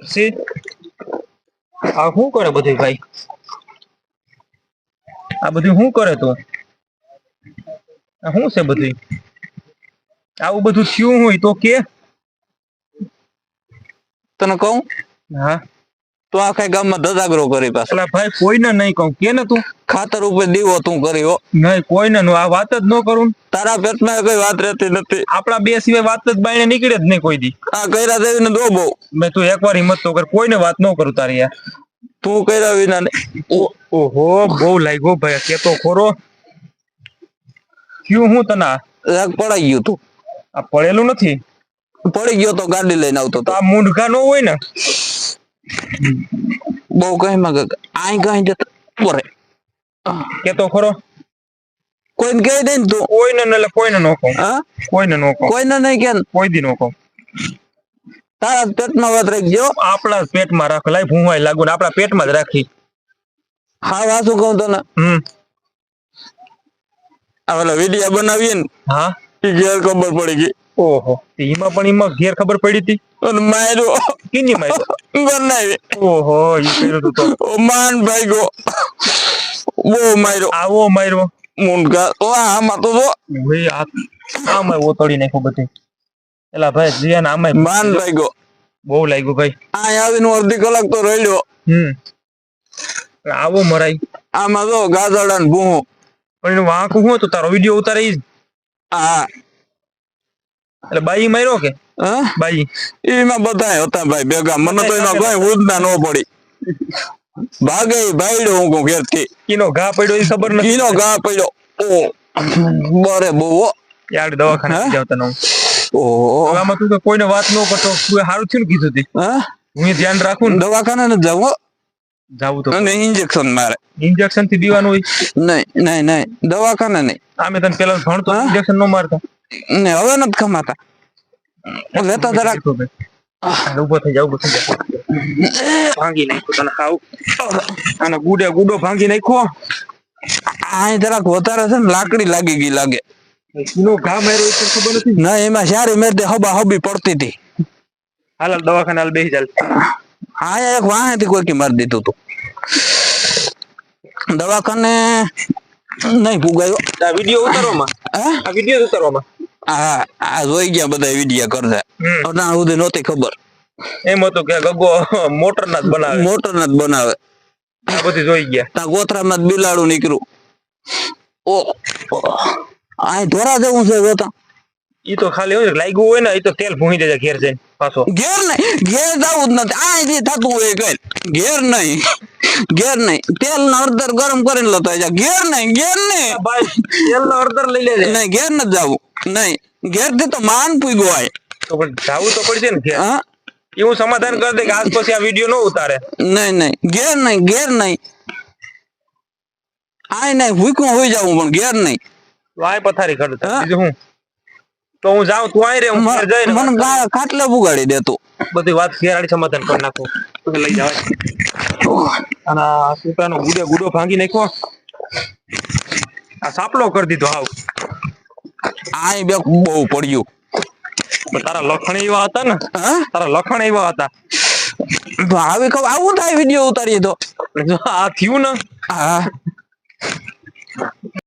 C આ શું કરે બધું ભાઈ? આ બધું શું કરે તું? આ શું છે બધું આવું બધું થયું હોય તો કે? તને કહું? હા. તો આખા ગામમાં ધજાગરો કરી પાછો. ભાઈ કોઈને નહીં કહું. કે ને તું? ખાતર ઉપર દીવો તું કર્યો નહીં કોઈને નું આ વાત જ ન કરું તારા પેટમાં કઈ વાત રહેતી નથી. આપણા બે સિવાય વાત જ બાયણે નીકળે જ નહીં કોઈ દી. આ કૈરા દેવી ને દો બહુ. મેં તું એકવાર હિંમત તો કર. કોઈને વાત ન કરું તારી યાર તું કૈરા વિના ઓહો બહુ લાગ્યો ભાઈ. કેતો ખોરો. ક્યું હું તને રાગ પડાઈ ગયું તું. આ પડેલું નથી? પડી ગયો તો ગાડી લઈને આવતો તો આ મૂંઢઘા નો હોય ને? બહુ કઈ માં આઈ કઈ જતો બરે કે તો ખરો કોઈને કહી દે ને તું કોઈને ન કોઈને નો કહું હા કોઈને નો કહું કોઈને નહીં કે. કોઈ દી નો કહું તારા પેટમાં વાત રાખજો આપણા પેટમાં રાખ લાઈ ભૂવાય લાગુ ને આપણા પેટમાં જ રાખી હા વાસુ કહું તને હમ આ ઓલા વિડિયા બનાવીએ ને. હા ઈ ઘેર ખબર પડી ગઈ ઓહો એમાં પણ એમાં ઘેર ખબર પડી હતી અને માર્યો કિની મારી બનાવી ઓહો ઈ કર્યું તું તો ઓ માન ભાઈ ગો બહુ માર્યો આવો માર્યો મુંડકા ઓ આમાં તો જો ભાઈ આ આમાં ઓતડી નાખ્યું બધી. એલા ભાઈ જીયાને આમાં માન ગો બહુ લાગ્યું ભાઈ. આ આવીને અડધી કલાક તો રડ્યો. હમ. આવો મરાય આમાં જો ગાજડા ને ભૂ પણ એનું વાંક હું હતું તારો વીડિયો ઉતારે હા. એટલે બાઈ માર્યો કે? હા? બાઈ. એમાં બધા હતા ભાઈ ભેગા. મને તો એમાં કઈ ઉદના ન પડી. ભાગે ભાઈડો હું કહું ઘેરથી કીનો ઘા પડ્યો એ ખબર નથી. કીનો ઘા પડ્યો. ઓ બરે બહુ યાર દવાખાને જાવ તને. ઓહો. આમાં તું તો કોઈને વાત ન કરતો. તું સારું થયું કીધું તી. હા? હું ધ્યાન રાખું ને. દવાખાને ન જાવ હો. જાવું તો. નહીં ઇન્જેક્શન મારે. ઇન્જેક્શનથી દીવાનું હોય. નહીં નહીં નહીં. દવાખાને નહીં. આમે તને પેલા ભણતો ઇન્જેક્શન ન મારતા. ને હવે નથી ખમાતા. લેતા જરાક ઊભો થઈ જાવ ઊભો થઈ જા ભાંગી નાખ્યો તને ખાવ અને ગુડે ગુડો ભાંગી નાખ્યો આ જરાક વધારે છે ને લાકડી લાગી ગઈ લાગે કીનો ઘા માર્યો એ ખબર નથી ના એમાં સારી મેં હબા હબી પડતી હતી હાલ દવાખાને હાલ બેસી ચાલ હા એક વાહેથી કોઈ મારી દીધું તું દવાખાને નહીં ભૂગાયો આ વીડિયો ઉતારવામાં આ વીડિયો ઉતારવામાં આ આ જોઈ ગયા બધા વિડિયા કરતા. ના સુધી નહોતી ખબર. એમ હતું કે ગગો મોટર ના જ બનાવે. મોટર ના જ બનાવે. આ બધી જોઈ ગયા. તા ગોથરામાં જ બિલાડું નીકળ્યું. ઓ આ ધોરા જવું છે ગોતા ઈ તો ખાલી હોય લાગ્યું હોય ને ઈ તો તેલ ભૂંગી દેજે ઘેર જઈને પાછો. ઘેર નહીં ઘેર જવું જ નથી. આ જે થતું હોય કઈ. ઘેર નહીં ઘેર નહીં. તેલ નો હળદર ગરમ કરીને લેતો ઘેર નહીં ઘેર નહીં. ભાઈ તેલ નો અડધર લઈ લેજે. નહીં ઘેર નથી જવું. નહીં. ઘેરથી તો માન પૂગ્યો હોય. તો પણ જાવું તો પડશે ને ઘેર. હા. એવું સમાધાન કરી દે કે આજ પછી આ વીડિયો ન ઉતારે. નહીં નહીં. ઘેર નહીં ઘેર નહીં. આય નહીં ભૂખ્યું હોઈ જવું પણ ઘેર નહીં. તો આય પથારી કરતા બીજું હું? તો હું જાઉં તું આય રે હું ઘેર જઈને મને ખાટલે પુગાડી દેતું બધી વાત ઘેરાડી સમાધાન કરી નાખું. તો લઈ જવાય. અને સુતાનો ગુડે ગુડો ભાંગી નાખ્યો. આ સાપલો કરી દીધો હાવ. આય બે બહુ પડ્યું. તારા લખણ એવા હતા ને હા? તારા લખણ એવા હતા. આવી ખબર આવું થાય વીડિયો ઉતારીએ તો. આ થયું ને? હા.